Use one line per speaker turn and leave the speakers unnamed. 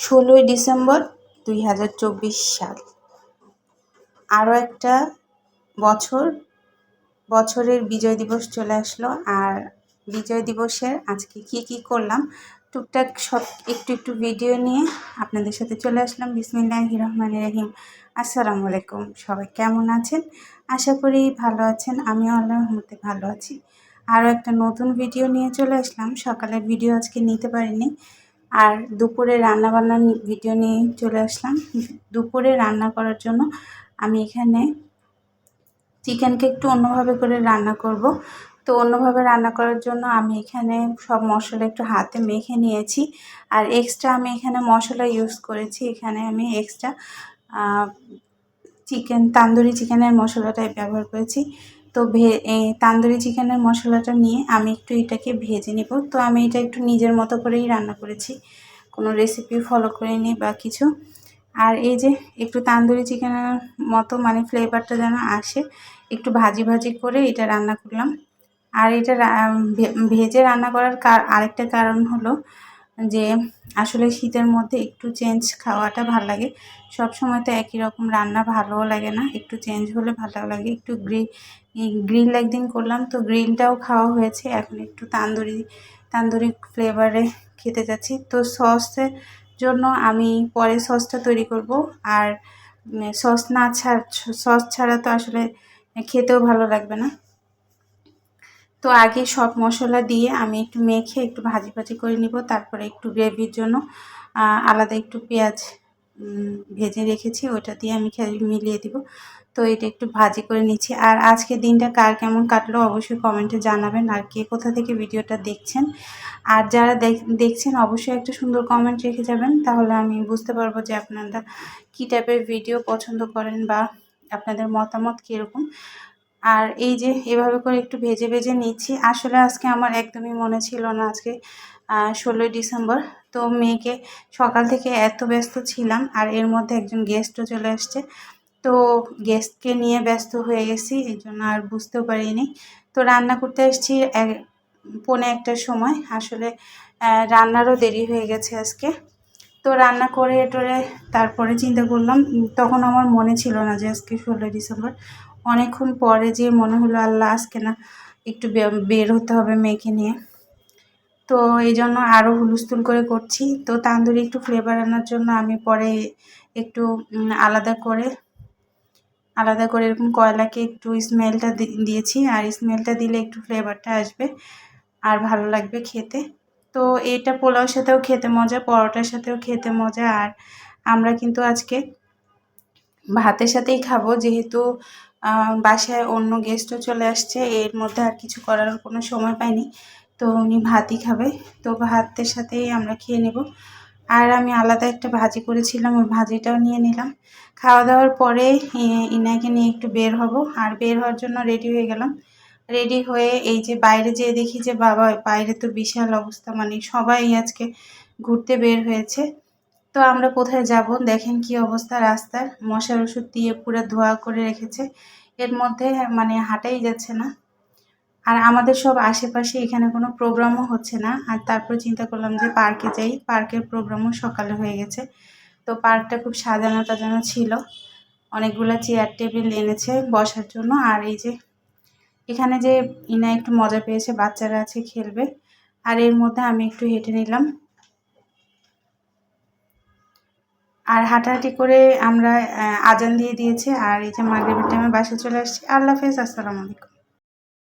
ষোলোই ডিসেম্বর দুই হাজার চব্বিশ সাল। আরও একটা বছর, বছরের বিজয় দিবস চলে আসলো আর বিজয় দিবসের আজকে কি কি করলাম টুকটাক সব একটু একটু ভিডিও নিয়ে আপনাদের সাথে চলে আসলাম। বিসমিল্লাহ রহমান রহিম। আসসালামু আলাইকুম। সবাই কেমন আছেন? আশা করি ভালো আছেন। আমিও আল্লাহর রহমতে ভালো আছি। আরও একটা নতুন ভিডিও নিয়ে চলে আসলাম। সকালের ভিডিও আজকে নিতে পারিনি। আর দুপুরে রান্নাবান্নার ভিডিও নিয়ে চলে আসলাম। দুপুরে রান্না করার জন্য আমি এখানে চিকেনকে একটু অন্যভাবে করে রান্না করব। তো অন্যভাবে রান্না করার জন্য আমি এখানে সব মশলা একটু হাতে মেখে নিয়েছি। আর এক্সট্রা আমি এখানে মশলা ইউজ করেছি। এখানে আমি এক্সট্রা চিকেন, তান্দুরি চিকেনের মশলাটাই ব্যবহার করেছি। তো ভে তান্দুরি চিকেনের মশলাটা নিয়ে আমি একটু এটাকে ভেজে নিব। তো আমি এটা একটু নিজের মতো করেই রান্না করেছি। কোনো রেসিপি ফলো করিনি বা কিছু। আর এই যে একটু তান্দুরি চিকেনের মতো মানে ফ্লেভারটা যেন আসে, একটু ভাজি ভাজি করে এটা রান্না করলাম। আর এটা ভেজে রান্না করার কার আরেকটা কারণ হলো যে আসলে শীতের মধ্যে একটু চেঞ্জ খাওয়াটা ভালো লাগে। সব সময় তো একই রকম রান্না ভালোও লাগে না। একটু চেঞ্জ হলে ভালো লাগে। একটু গ্রিল গ্রিল একদিন করলাম, তো গ্রিলটাও খাওয়া হয়েছে। এখন একটু তান্দুরি তান্দুরি ফ্লেভারে খেতে যাচ্ছি। তো সসের জন্য আমি পরে সসটা তৈরি করব। আর সস না ছাড়, সস ছাড়া তো আসলে খেতেও ভালো লাগবে না। তো আগে সব মশলা দিয়ে আমি একটু মেখে একটু ভাজি ভাজি করে নিব। তারপরে একটু গ্রেভির জন্য আলাদা একটু পেঁয়াজ ভেজে রেখেছি, ওটা দিয়ে আমি মিলিয়ে দিব। তো এটা একটু ভাজি করে নিচ্ছি। আর আজকে দিনটা কার কেমন কাটলো অবশ্যই কমেন্টে জানাবেন। আর কে কোথা থেকে ভিডিওটা দেখছেন, আর যারা দেখছেন অবশ্যই একটা সুন্দর কমেন্ট রেখে যাবেন। তাহলে আমি বুঝতে পারব যে আপনারা কী টাইপের ভিডিও পছন্দ করেন বা আপনাদের মতামত কীরকম। আর এই যে এভাবে করে একটু ভেজে ভেজে নিচ্ছি। আসলে আজকে আমার একদমই মনে ছিল না আজকে ষোলোই ডিসেম্বর। তো মেয়েকে সকাল থেকে এত ব্যস্ত ছিলাম আর এর মধ্যে একজন গেস্টও চলে আসছে তো গেস্টকে নিয়ে ব্যস্ত হয়ে গেছি, এই জন্য আর বুঝতেও পারিনি। তো রান্না করতে এসেছি পৌনে একটার সময়। আসলে রান্নারও দেরি হয়ে গেছে আজকে। তো রান্না করে টোরে তারপরে চিন্তা করলাম, তখন আমার মনে ছিল না যে আজকে ষোলোই ডিসেম্বর। অনেকক্ষণ পরে যে মনে হলো, আল্লাহ আজকে না একটু বের হতে হবে মেয়েকে নিয়ে। তো এই জন্য আরও হুলুস্থুল করে করছি। তো তান্দুরি একটু ফ্লেভার আনার জন্য আমি পরে একটু আলাদা করে আলাদা করে এরকম কয়লাকে একটু স্মেলটা দিয়েছি। আর স্মেলটা দিলে একটু ফ্লেভারটা আসবে আর ভালো লাগবে খেতে। তো এটা পোলাওর সাথেও খেতে মজা, পরোটার সাথেও খেতে মজা। আর আমরা কিন্তু আজকে ভাতের সাথেই খাব, যেহেতু বাসায় অন্য গেস্টও চলে আসছে। এর মধ্যে আর কিছু করার কোনো সময় পাইনি। তো উনি ভাতই খাবে। তো ভাতের সাথেই আমরা খেয়ে নেব। আর আমি আলাদা একটা ভাজি করেছিলাম, ওই ভাজিটাও নিয়ে নিলাম। খাওয়া দাওয়ার পরে ইনাকে নিয়ে একটু বের হব। আর বের হওয়ার জন্য রেডি হয়ে গেলাম। রেডি হয়ে এই যে বাইরে যেয়ে দেখি যে, বাবা, বাইরে তো বিশাল অবস্থা। মানে সবাই আজকে ঘুরতে বের হয়েছে। তো আমরা কোথায় যাব? দেখেন কি অবস্থা রাস্তার। মশার ওষুধ দিয়ে পুরো ধোয়া করে রেখেছে। এর মধ্যে মানে হাঁটাই যাচ্ছে না। আর আমাদের সব আশেপাশে এখানে কোনো প্রোগ্রামও হচ্ছে না। আর তারপর চিন্তা করলাম যে পার্কে যাই। পার্কের প্রোগ্রামও সকালে হয়ে গেছে। তো পার্কটা খুব সাজানো টাজানো ছিল। অনেকগুলো চেয়ার, টেবিল এনেছে বসার জন্য। আর এই যে এখানে যে ইনা একটু মজা পেয়েছে, বাচ্চারা আছে, খেলবে। আর এর মধ্যে আমি একটু হেঁটে নিলাম। আর হাঁটাহাঁটি করে আমরা আজান দিয়ে দিয়েছে। আর এই যে মাগরিবের টাইমে বাসে চলে আসছি। আল্লাহ হাফেজ, আসসালামু আলাইকুম।